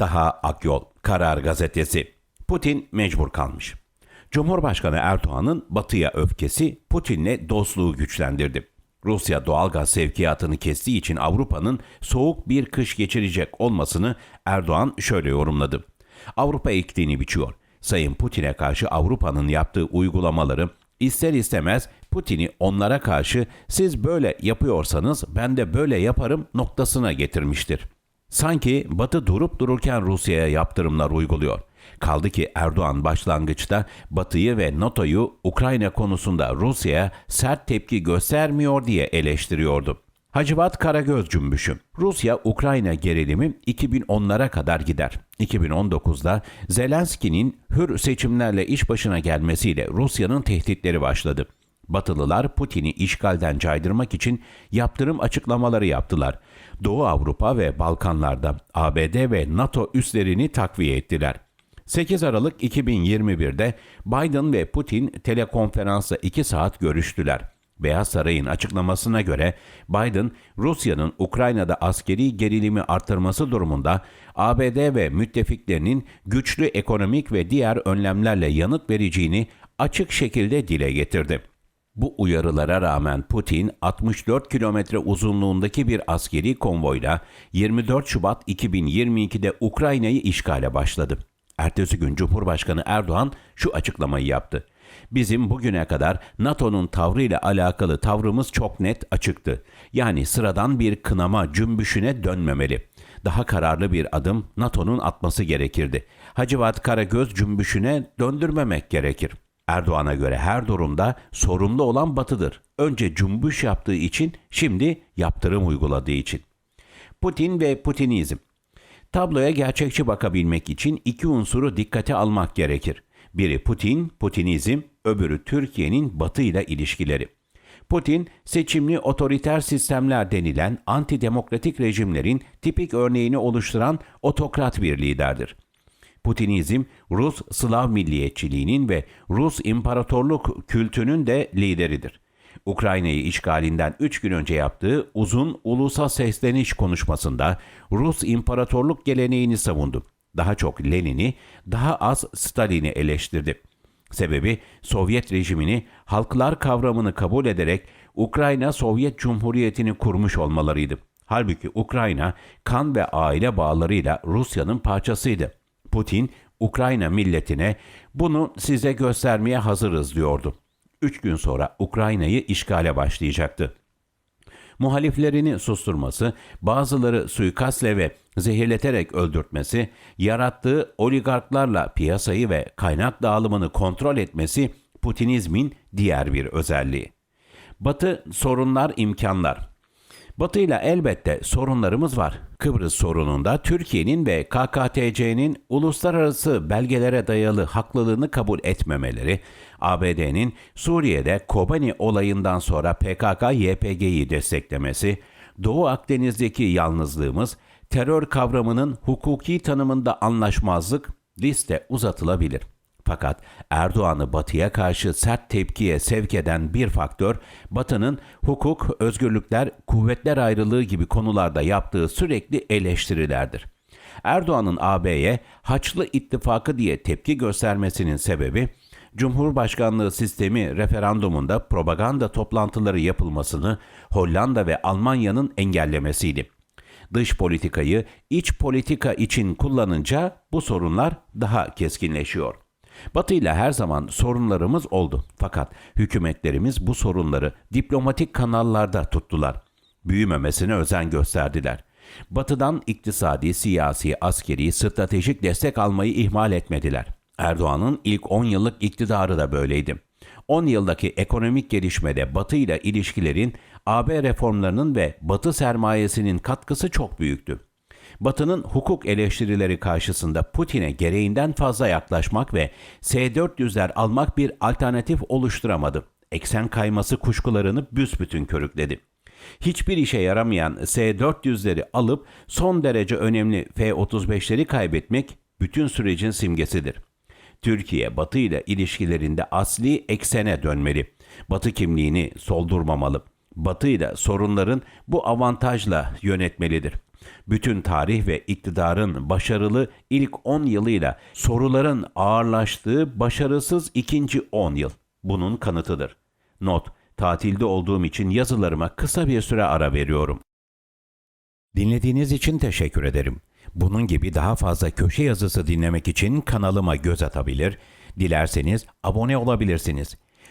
Daha Akyol, Karar Gazetesi. Putin mecbur kalmış. Cumhurbaşkanı Erdoğan'ın batıya öfkesi Putin'le dostluğu güçlendirdi. Rusya doğalgaz sevkiyatını kestiği için Avrupa'nın soğuk bir kış geçirecek olmasını Erdoğan şöyle yorumladı. Avrupa ektiğini biçiyor. Sayın Putin'e karşı Avrupa'nın yaptığı uygulamaları ister istemez Putin'i onlara karşı siz böyle yapıyorsanız ben de böyle yaparım noktasına getirmiştir. Sanki Batı durup dururken Rusya'ya yaptırımlar uyguluyor. Kaldı ki Erdoğan başlangıçta Batı'yı ve NATO'yu Ukrayna konusunda Rusya'ya sert tepki göstermiyor diye eleştiriyordu. Hacivat Karagöz cümbüşü. Rusya-Ukrayna gerilimi 2010'lara kadar gider. 2019'da Zelenski'nin hür seçimlerle iş başına gelmesiyle Rusya'nın tehditleri başladı. Batılılar Putin'i işgalden caydırmak için yaptırım açıklamaları yaptılar. Doğu Avrupa ve Balkanlarda ABD ve NATO üslerini takviye ettiler. 8 Aralık 2021'de Biden ve Putin telekonferansa 2 saat görüştüler. Beyaz Saray'ın açıklamasına göre Biden, Rusya'nın Ukrayna'da askeri gerilimi artırması durumunda ABD ve müttefiklerinin güçlü ekonomik ve diğer önlemlerle yanıt vereceğini açık şekilde dile getirdi. Bu uyarılara rağmen Putin 64 kilometre uzunluğundaki bir askeri konvoyla 24 Şubat 2022'de Ukrayna'yı işgale başladı. Ertesi gün Cumhurbaşkanı Erdoğan şu açıklamayı yaptı. Bizim bugüne kadar NATO'nun tavrıyla alakalı tavrımız çok net açıktı. Yani sıradan bir kınama cümbüşüne dönmemeli. Daha kararlı bir adım NATO'nun atması gerekirdi. Hacivat Karagöz cümbüşüne döndürmemek gerekir. Erdoğan'a göre her durumda sorumlu olan Batı'dır. Önce cümbüş yaptığı için, şimdi yaptırım uyguladığı için. Putin ve Putinizm Tabloya gerçekçi bakabilmek için iki unsuru dikkate almak gerekir. Biri Putin, Putinizm, öbürü Türkiye'nin Batı ile ilişkileri. Putin, seçimli otoriter sistemler denilen antidemokratik rejimlerin tipik örneğini oluşturan otokrat bir liderdir. Putinizm, Rus Slav milliyetçiliğinin ve Rus imparatorluk kültünün de lideridir. Ukrayna'yı işgalinden 3 gün önce yaptığı uzun ulusa sesleniş konuşmasında Rus imparatorluk geleneğini savundu. Daha çok Lenin'i, daha az Stalin'i eleştirdi. Sebebi Sovyet rejimini halklar kavramını kabul ederek Ukrayna Sovyet Cumhuriyeti'ni kurmuş olmalarıydı. Halbuki Ukrayna kan ve aile bağlarıyla Rusya'nın parçasıydı. Putin Ukrayna milletine bunu size göstermeye hazırız diyordu. Üç gün sonra Ukrayna'yı işgale başlayacaktı. Muhaliflerini susturması, bazıları suikastle ve zehirleterek öldürtmesi, yarattığı oligarklarla piyasayı ve kaynak dağılımını kontrol etmesi Putinizmin diğer bir özelliği. Batı sorunlar imkanlar. Batı ile elbette sorunlarımız var. Kıbrıs sorununda Türkiye'nin ve KKTC'nin uluslararası belgelere dayalı haklılığını kabul etmemeleri, ABD'nin Suriye'de Kobani olayından sonra PKK-YPG'yi desteklemesi, Doğu Akdeniz'deki yalnızlığımız, terör kavramının hukuki tanımında anlaşmazlık liste uzatılabilir. Fakat Erdoğan'ı Batı'ya karşı sert tepkiye sevk eden bir faktör, Batı'nın hukuk, özgürlükler, kuvvetler ayrılığı gibi konularda yaptığı sürekli eleştirilerdir. Erdoğan'ın AB'ye Haçlı İttifakı diye tepki göstermesinin sebebi, Cumhurbaşkanlığı sistemi referandumunda propaganda toplantıları yapılmasını Hollanda ve Almanya'nın engellemesiydi. Dış politikayı iç politika için kullanınca bu sorunlar daha keskinleşiyor. Batı ile her zaman sorunlarımız oldu. Fakat hükümetlerimiz bu sorunları diplomatik kanallarda tuttular. Büyümemesine özen gösterdiler. Batı'dan iktisadi, siyasi, askeri, stratejik destek almayı ihmal etmediler. Erdoğan'ın ilk 10 yıllık iktidarı da böyleydi. 10 yıldaki ekonomik gelişmede Batı ile ilişkilerin AB reformlarının ve Batı sermayesinin katkısı çok büyüktü. Batı'nın hukuk eleştirileri karşısında Putin'e gereğinden fazla yaklaşmak ve S-400'ler almak bir alternatif oluşturamadı. Eksen kayması kuşkularını büsbütün körükledi. Hiçbir işe yaramayan S-400'leri alıp son derece önemli F-35'leri kaybetmek bütün sürecin simgesidir. Türkiye Batı ile ilişkilerinde asli eksene dönmeli. Batı kimliğini soldurmamalı. Batı'yı da sorunların bu avantajla yönetmelidir. Bütün tarih ve iktidarın başarılı ilk 10 yılıyla soruların ağırlaştığı başarısız ikinci 10 yıl. Bunun kanıtıdır. Not, tatilde olduğum için yazılarıma kısa bir süre ara veriyorum. Dinlediğiniz için teşekkür ederim. Bunun gibi daha fazla köşe yazısı dinlemek için kanalıma göz atabilir, dilerseniz abone olabilirsiniz.